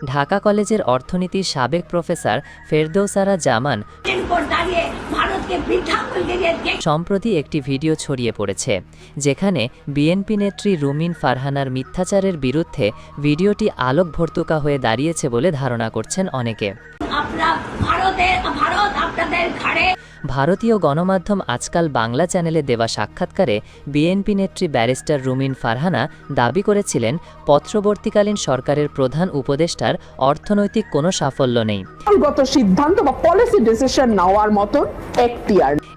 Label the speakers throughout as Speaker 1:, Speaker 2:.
Speaker 1: ঢাকা কলেজের অর্থনীতির সাবেক প্রফেসর ফেরদৌসারা জামান সম্প্রতি একটি ভিডিও ছড়িয়ে পড়েছে যেখানে বিএনপি নেত্রী রুমিন ফারহানার মিথ্যাচারের বিরুদ্ধে ভিডিওটি আলোক ভর্তুকা হয়ে দাঁড়িয়েছে বলে ধারণা করছেন অনেকে।
Speaker 2: ভারতের ভারত আপনাদের ঘাড়ে।
Speaker 1: ভারতীয় গণমাধ্যম আজকাল বাংলা চ্যানেলে দেওয়া সাক্ষাৎকারে বিএনপি নেত্রী ব্যারিস্টার রুমিন ফারহানা দাবি করেছিলেন পত্রবর্তীকালীন সরকারের প্রধান উপদেষ্টার অর্থনৈতিক কোনো সাফল্য নেই।
Speaker 3: সিদ্ধান্ত বা পলিসি ডিসিশন নেওয়ার মতন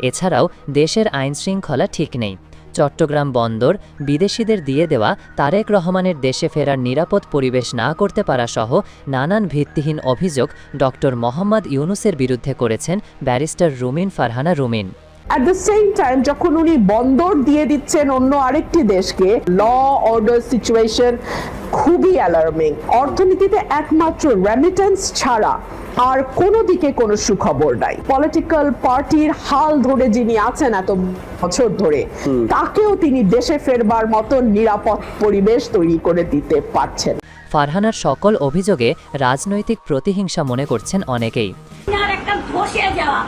Speaker 1: এছাড়াও দেশের আইনশৃঙ্খলা ঠিক নেই। চট্টগ্রাম বন্দর বিদেশিদের দিয়ে দেওয়া তারেক রহমানের দেশে ফেরার নিরাপদ পরিবেশ না করতে পারা সহ নানান ভিত্তিহীন অভিযোগ ডক্টর মোহাম্মদ ইউনুসের বিরুদ্ধে করেছেন barrister Rumin Farhana Rumin.
Speaker 3: At the same time যখন উনি বন্দর দিয়ে দিচ্ছেন অন্য আরেকটি দেশকে ল অর্ডার সিচুয়েশন খুবই অ্যালার্মিং অর্থনীতিতে একমাত্র রেমিটেন্স ছাড়া আর কোনো দিকে কোনো সুখবর নাই। পলিটিক্যাল পার্টির হাল ধরে যিনি আছেন এত বছর ধরে তাকেও তিনি দেশে ফেরবার মতো নিরাপদ পরিবেশ তৈরি করে দিতে পারছেন।
Speaker 1: ফারহানার সকল অভিযোগে রাজনৈতিক প্রতিহিংসা মনে করছেন অনেকেই।
Speaker 2: একটা ধসে যাওয়া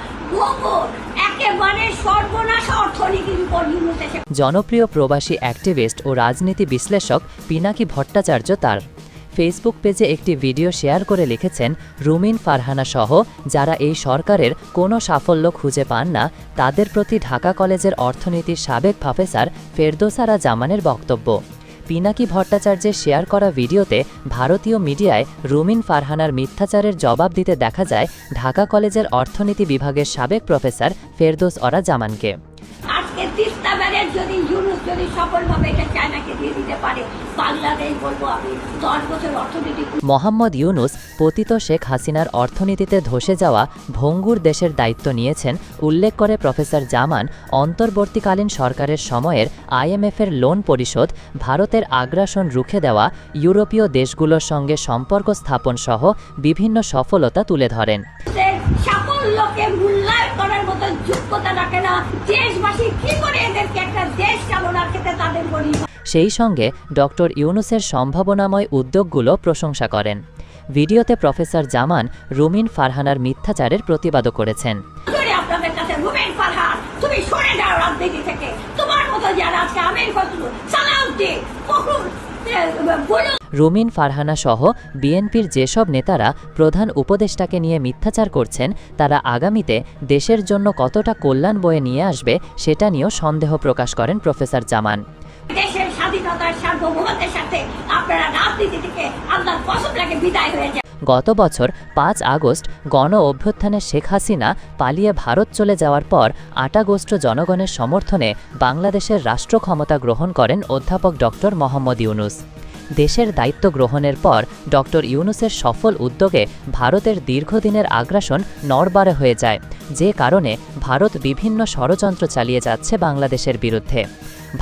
Speaker 2: এসে
Speaker 1: জনপ্রিয় প্রবাসী অ্যাক্টিভিস্ট ও রাজনীতি বিশ্লেষক পিনাকি ভট্টাচার্য তার। ফেসবুক পেজে একটি ভিডিও শেয়ার করে লিখেছেন, রুমিন ফারহানা সহ যারা এই সরকারের কোনো সাফল্য খুঁজে পান না, তাদের প্রতি ঢাকা কলেজের অর্থনীতির সাবেক প্রফেসর ফেরদোসারা জামানের বক্তব্য। পিনাকি ভট্টাচার্যের শেয়ার করা ভিডিওতে ভারতীয় মিডিয়ায় রুমিন ফারহানার মিথ্যাচারের জবাব দিতে দেখা যায় ঢাকা কলেজের অর্থনীতি বিভাগের সাবেক প্রফেসর ফেরদোস অরা জামানকে
Speaker 2: আজকে যদি যদি সফলভাবে এটা পারে। বাংলাদেশ বলব আমি। দশ বছর অর্থনীতি
Speaker 1: মোহাম্মদ ইউনুস পতিত শেখ হাসিনার অর্থনীতিতে ধসে যাওয়া ভঙ্গুর দেশের দায়িত্ব নিয়েছেন উল্লেখ করে প্রফেসর জামান অন্তর্বর্তীকালীন সরকারের সময়ের আইএমএফের লোন পরিশোধ ভারতের আগ্রাসন রুখে দেওয়া ইউরোপীয় দেশগুলোর সঙ্গে সম্পর্ক স্থাপন সহ বিভিন্ন সফলতা তুলে ধরেন।
Speaker 2: সাফল্যকে মূল্যায়ন করার মতো যোগ্যতা রাখে না। দেশবাসী কি করে এদেরকে একটা দেশ চালনার ক্ষেত্রে তাদের বলি
Speaker 1: সেই সঙ্গে ডক্টর ইউনুসের সম্ভাবনাময় উদ্যোগগুলো প্রশংসা করেন। ভিডিওতে প্রফেসর জামান রুমিন ফারহানার মিথ্যাচারের প্রতিবাদও করেছেন। রুমিন ফারহানা সহ বিএনপির যেসব নেতারা প্রধান উপদেষ্টাকে নিয়ে মিথ্যাচার করছেন তারা আগামীতে দেশের জন্য কতটা কল্যাণ বয়ে নিয়ে আসবে সেটা নিয়েও সন্দেহ প্রকাশ করেন প্রফেসর জামান।
Speaker 2: দেশের সাথে আপনারা রাজনীতি থেকে আল্লাহর কসম লাগে বিদায় হয়ে
Speaker 1: গত বছর পাঁচ আগস্ট গণ অভ্যুত্থানে শেখ হাসিনা পালিয়ে ভারত চলে যাওয়ার পর আট আগস্ট জনগণের সমর্থনে বাংলাদেশের রাষ্ট্র ক্ষমতা গ্রহণ করেন অধ্যাপক ডক্টর মোহাম্মদ ইউনুস। দেশের দায়িত্ব গ্রহণের পর ডক্টর ইউনুসের সফল উদ্যোগে ভারতের দীর্ঘদিনের আগ্রাসন নড়বাড়ে হয়ে যায়, যে কারণে ভারত বিভিন্ন ষড়যন্ত্র চালিয়ে যাচ্ছে বাংলাদেশের বিরুদ্ধে।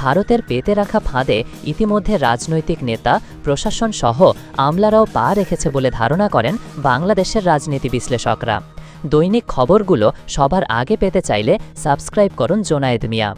Speaker 1: ভারতের পেতে রাখা ফাঁদে ইতিমধ্যে রাজনৈতিক নেতা প্রশাসন সহ আমলারাও পা রেখেছে বলে ধারণা করেন বাংলাদেশের রাজনীতি বিশ্লেষকরা। দৈনিক খবরগুলো সবার আগে পেতে চাইলে সাবস্ক্রাইব করুন জোনায়েদ মিয়া।